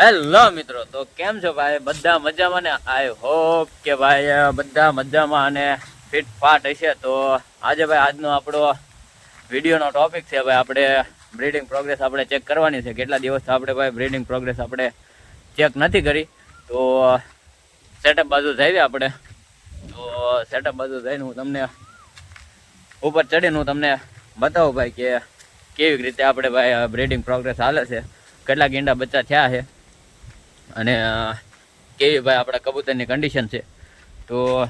Hello મિત્રો, તો કેમ છો ભાઈ? બધા મજામાં ને? આઈ હોપ કે ભાઈ બધા મજામાં અને ફિટ ફાટ હશે. તો આજે ભાઈ આજનો આપણો વિડીયોનો ટોપિક છે ભાઈ, આપણે બ્રીડિંગ પ્રોગ્રેસ આપણે ચેક કરવાની છે. કેટલા દિવસ આપણે ભાઈ બ્રીડિંગ પ્રોગ્રેસ આપણે ચેક નથી કરી? તો સેટઅપ બાજુ જઈએ આપણે. તો સેટઅપ બાજુ જઈને હું તમને ઉપર ચડીને હું તમને બતાવું ભાઈ કે કેવી રીતે આપણે ભાઈ બ્રીડિંગ પ્રોગ્રેસ હાલે છે. કેટલા ગીંડા બચ્ચા થયા છે. અને કેવી ભાઈ આપણા કબૂતરની કન્ડિશન છે. તો,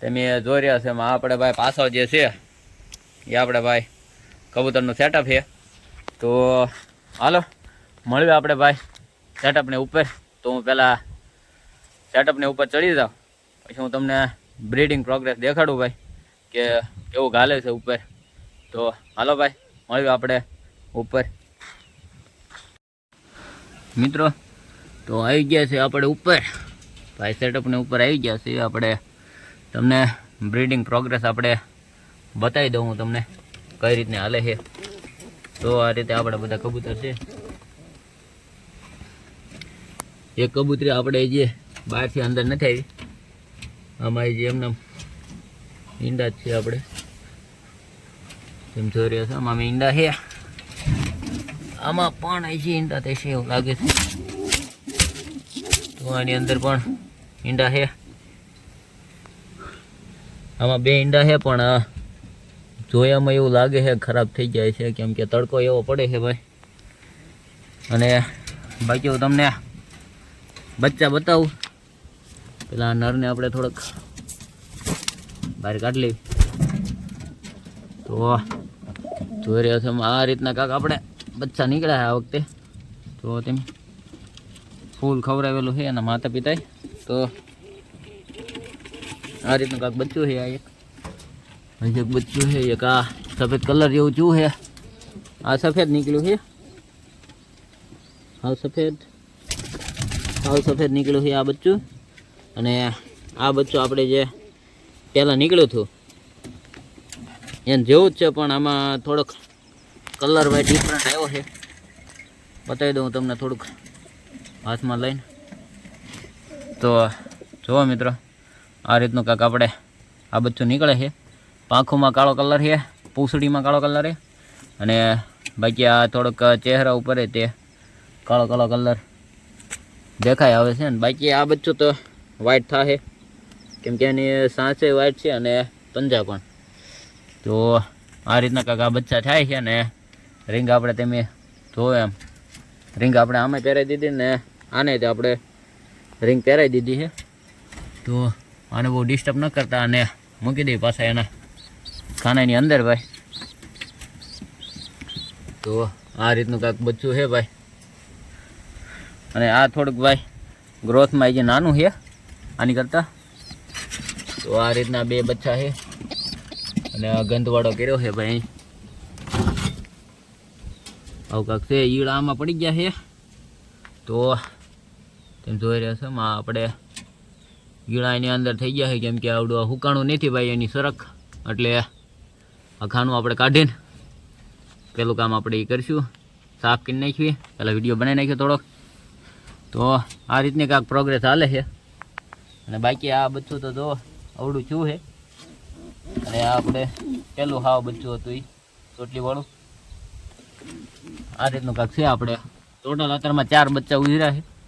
તમે જોઈ રહ્યા છે આપણે ભાઈ પાછો જે છે, એ આપણે ભાઈ કબૂતરનું સેટઅપ છે. તો, હાલો, મળ્યું આપણે ભાઈ સેટઅપને ઉપર. તો હું પહેલાં સેટઅપને ઉપર ચડી જાઉં. પછી હું તમને બ્રીડિંગ પ્રોગ્રેસ દેખાડું ભાઈ, કે કેવું ગાલે છે ઉપર. તો, હાલો ભાઈ, મળ્યું આપણે ઉપર. મિત્રો તો આવી ગયા છે આપણે ઉપર. ભાઈ સેટઅપને ઉપર આવી ગયા છે. આપણે તમને બ્રીડિંગ પ્રોગ્રેસ આપણે બતાવી દઉં હું તમને કઈ રીતને હાલે છે. તો આ રીતે આપણે બધા કબૂતર છે. એક કબૂતરી આપણે જે બહારથી અંદર નથી આવી. આમાં જે એમને ઈંડા જ છે આપણે. એમ જોઈ રહ્યા છો, આમાં ઈંડા છે. આમાં પણ હજી ઈંડા થશે એવું લાગે છે. તો આની અંદર પણ ઈંડા છે. આમાં બે ઈંડા છે પણ જોયામાં એવું લાગે છે ખરાબ થઈ જાય છે. કેમ કે તડકો એવો પડે છે ભાઈ. અને બાકી હું તમને બચ્ચા બતાવું. પેલા નરને આપણે થોડોક બહાર કાઢી લઈ તો, જોઈ રહ્યા છે આ રીતના કાંક આપણે બચ્ચા નીકળ્યા આ વખતે. તો તેમ ફૂલ ખવડાવેલું છે એના માતા પિતાએ તો આ રીતનું કાંક બચ્ચું છે આ એક. એક બચ્ચું છે, એક આ સફેદ કલર જેવું ચૂ છે. આ સફેદ નીકળ્યું છે. હાવ સફેદ. હાવ સફેદ નીકળ્યું છે આ બચ્ચું. અને આ બચ્ચું આપણે જે પહેલાં નીકળ્યું હતું, એને જેવું જ છે, પણ આમાં થોડોક કલર ભાઈ ડિફરન્ટ આવ્યો છે. બતાવી દઉં તમને થોડુંક. હાથમાં લઈને. તો, જુઓ મિત્રો, આ રીતનું કાંક આપણે આ બચ્ચું નીકળે છે. પાંખોમાં કાળો કલર છે પૂંસડીમાં કાળો કલર છે. અને બાકી આ થોડોક ચહેરા ઉપર તે કાળો કાળો કલર દેખાય આવે છે ને. બાકી આ બચ્ચું તો વ્હાઈટ થાશે કેમ કે એની સાંસે વ્હાઈટ છે અને પંજા પણ. તો આ રીતના કાંક આ બચ્ચા થાય છે અને રિંગ આપણે તમે જોવો એમ. રિંગ આપણે આમે પહેરાવી દીધી ને આને તે આપણે રિંગ પહેરાવી દીધી છે. તો આને બહુ ડિસ્ટર્બ ન કરતા અને મૂકી દઈએ પાછા એના ખાનાની અંદર ભાઈ. તો આ રીતનું કાંઈક બચ્ચું છે ભાઈ. અને આ થોડુંક ભાઈ ગ્રોથમાં જે નાનું છે, આની કરતાં. તો આ રીતના બે બચ્ચા છે. અને આ ગંધવાળો કર્યો છે ભાઈ આવું કાંક છે ઈળ આમાં પડી ગયા છે. તો તેમ જોઈ રહ્યા છો, માં આપણે ઈળા એની અંદર થઈ ગયા છે, કેમ કે આવડું હુકાણું નથી ભાઈ, એની સરખ. એટલે આ આપણે કાઢીને પેલું કામ આપણે એ કરીશું. સાફ કરી નાખીએ. પહેલાં વીડિયો બનાવી નાખ્યો થોડોક. તો આ રીતની કાંઈક પ્રોગ્રેસ હાલે છે. અને બાકી આ બચ્ચું તો જો આવડું છું છે. અને આ આપણે પેલું હાવ બચ્ચું હતું એ ચોટલીવાળું. આ રીતનું કાંક છે, આપણે ટોટલ અત્યારમાં ચાર બચ્ચા ઉજર્યા છે.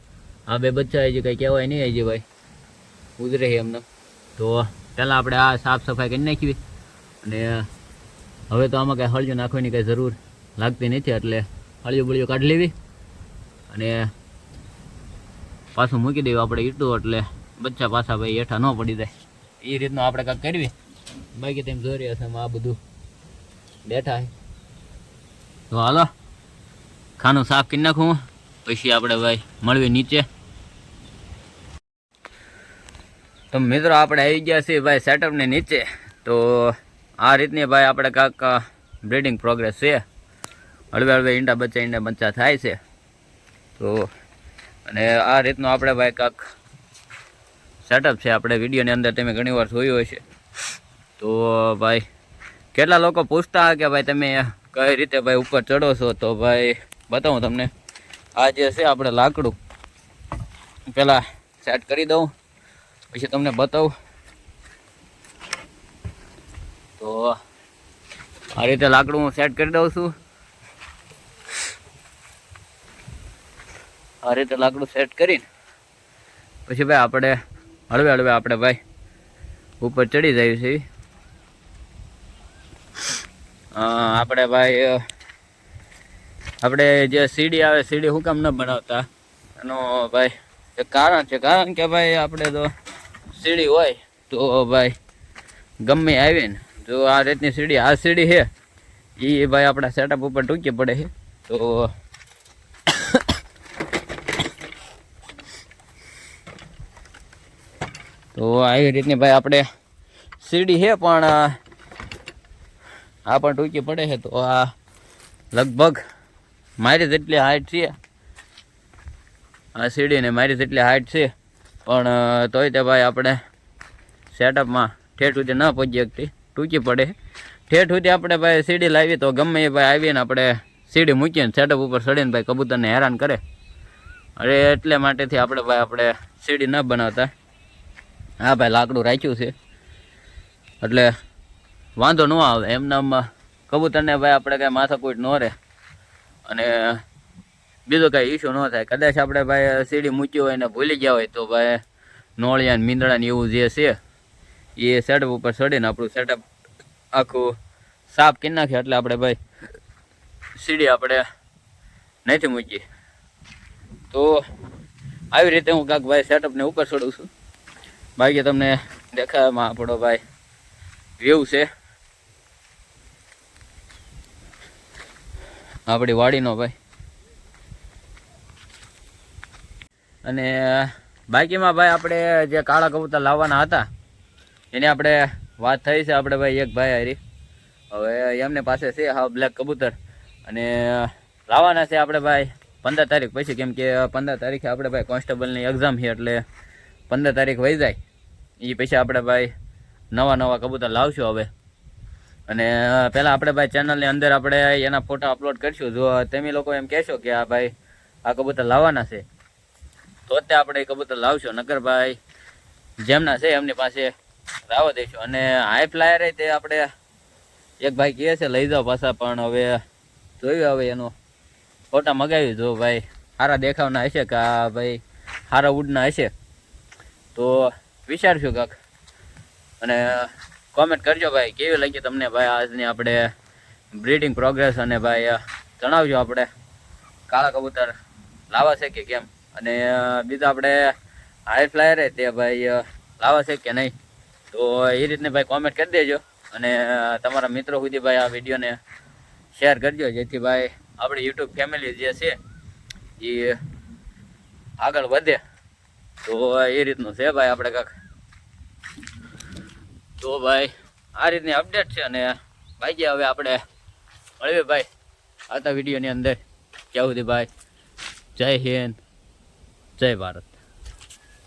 આ બે બચ્ચા હજી કંઈ કહેવાય નહીં હજી ભાઈ. ઉજરે છે એમને. તો પહેલાં આપણે આ સાફ સફાઈ કરી નાખીએ. અને હવે તો આમાં કાંઈ હળિયું નાખવાની કાંઈ જરૂર લાગતી નથી, એટલે હળિયું બળિયું કાઢી લેવી. અને પાછું મૂકી દેવું આપણે ઈટું, એટલે બચ્ચા પાછા ભાઈ હેઠા ન પડી જાય. એ રીતનું આપણે કાંઈક કરવી. બાકી તેમ જોઈ રહ્યા છે આ બધું બેઠા તો હાલો, ખાનું સાફ કરી નાખું પછી આપણે ભાઈ મળવી નીચે. તો મિત્રો આપણે આવી ગયા છીએ ભાઈ સેટઅપને નીચે. તો આ રીતની ભાઈ આપણે કાંક બ્રીડિંગ પ્રોગ્રેસ છે. હળવે હળવે ઈંડા બચ્ચા ઈંડા બચ્ચા થાય છે. તો અને આ રીતનું આપણે ભાઈ કાંક સેટઅપ છે. આપણે વિડીયોની અંદર તમે ઘણી વાર જોયું હશે. તો ભાઈ કેટલા લોકો પૂછતા કે ભાઈ તમે કઈ રીતે ભાઈ ઉપર ચડો છો? તો ભાઈ બતાવું તમને. આ જે છે આપણે લાકડું. પહેલાં સેટ કરી દઉં. પછી તમને બતાવું. તો આ રીતે લાકડું હું સેટ કરી દઉં છું. આ રીતે લાકડું સેટ કરીને પછી ભાઈ આપણે હળવે હળવે આપણે ભાઈ ઉપર ચડી જાય છે આપણે ભાઈ આપણે જે સીડી આવે સીડી હું કામ ન બનાવતા? એનો ભાઈ કારણ છે. કારણ કે ભાઈ આપણે તો સીડી હોય તો ભાઈ ગમે આવે ને, તો આ રીતની સીડી, આ સીડી છે. એ ભાઈ આપણા સેટઅપ ઉપર ટૂંકી પડે છે. તો તો આવી રીતની ભાઈ આપણે સીડી છે, પણ આ પણ ટૂંકી પડે છે. તો આ લગભગ મારી જેટલી હાઈટ છે. આ સીડીને મારી જેટલી હાઈટ છે. પણ તોય તે ભાઈ આપણે સેટઅપમાં ઠેઠ સુધી ન પહોંચી શકતી. ટૂંકી પડે. ઠેઠ સુધી આપણે ભાઈ સીડી લાવી તો ગમે એ ભાઈ આવીને આપણે સીડી મૂકીને સેટઅપ ઉપર ચડીને ભાઈ કબૂતરને હેરાન કરે. અરે, એટલે માટેથી આપણે ભાઈ આપણે સીડી ન બનાવતા. હા ભાઈ, લાકડું રાખ્યું છે. એટલે વાંધો ન આવે. એમનામાં કબૂતરને ભાઈ આપણે કાંઈ માથાકૂટ ન રહે. અને બીજો કાંઈ ઇસ્યુ ન થાય. કદાચ આપણે ભાઈ સીડી મૂકી હોય ને ભૂલી ગયા હોય તો ભાઈ નોળિયા ને મીંદડા ને એવું જે છે, એ સેટઅપ ઉપર ચડીને આપણું સેટઅપ આખું સાફ કરી નાખીએ એટલે આપણે ભાઈ સીડી આપણે નથી મૂકી. તો આવી રીતે હું કાંક ભાઈ સેટઅપને ઉપર ચડું છું. બાકી તમને દેખાવામાં આપણો ભાઈ વ્યૂ છે. આપણી વાડીનો ભાઈ. અને બાકીમાં ભાઈ આપણે જે કાળા કબૂતર લાવવાના હતા, એની આપણે વાત થઈ છે આપણે ભાઈ એક ભાઈ હારી. હવે એમને પાસે છે હા બ્લેક કબૂતર. અને લાવવાના છે આપણે ભાઈ પંદર તારીખ પછી, કેમ કે પંદર તારીખે આપણે ભાઈ કોન્સ્ટેબલની એક્ઝામ છે એટલે પંદર તારીખ વહી જાય. એ પછી આપણે ભાઈ નવા નવા કબૂતર લાવશું હવે. અને પહેલાં આપણે ભાઈ ચેનલની અંદર આપણે એના ફોટા અપલોડ કરીશું. જો તમે લોકો એમ કહેશો કે આ ભાઈ આ કબૂતર લાવવાના છે તો તે આપણે કબૂતર લાવશો. નકર ભાઈ, જેમના છે એમની પાસે લાવવા દઈશું. અને હાઈ ફ્લાયર તે આપણે એક ભાઈ કહે છે, લઈ જાઓ પાછા. પણ હવે જોયું હવે એનો ફોટા મગાવી જો ભાઈ. સારા દેખાવના હશે કે આ ભાઈ સારા વુડના હશે? તો વિચારશું કાક. અને કોમેન્ટ કરજો ભાઈ, કેવી લાગી તમને ભાઈ આજની આપણે બ્રીડિંગ પ્રોગ્રેસ અને ભાઈ, જણાવજો આપણે, કાળા કબૂતર લાવા છે કે કેમ? અને બીજું આપણે હાઈ ફ્લાયર તે ભાઈ લાવા છે કે નહીં? તો એ રીતને ભાઈ કોમેન્ટ કરી દેજો અને તમારા મિત્રો સુધી ભાઈ આ વિડીયોને શેર કરજો. જેથી ભાઈ આપણી યુટ્યુબ ફેમિલી જે છે, એ આગળ વધે. તો એ રીતનું છે ભાઈ આપણે કાંક. તો ભાઈ આ રીતની અપડેટ છે અને ભાઈ હવે આપણે મળીએ ભાઈ આવતા વિડીયોની અંદર. ક્યાં સુધી ભાઈ જય હિન્દ. જય ભારત.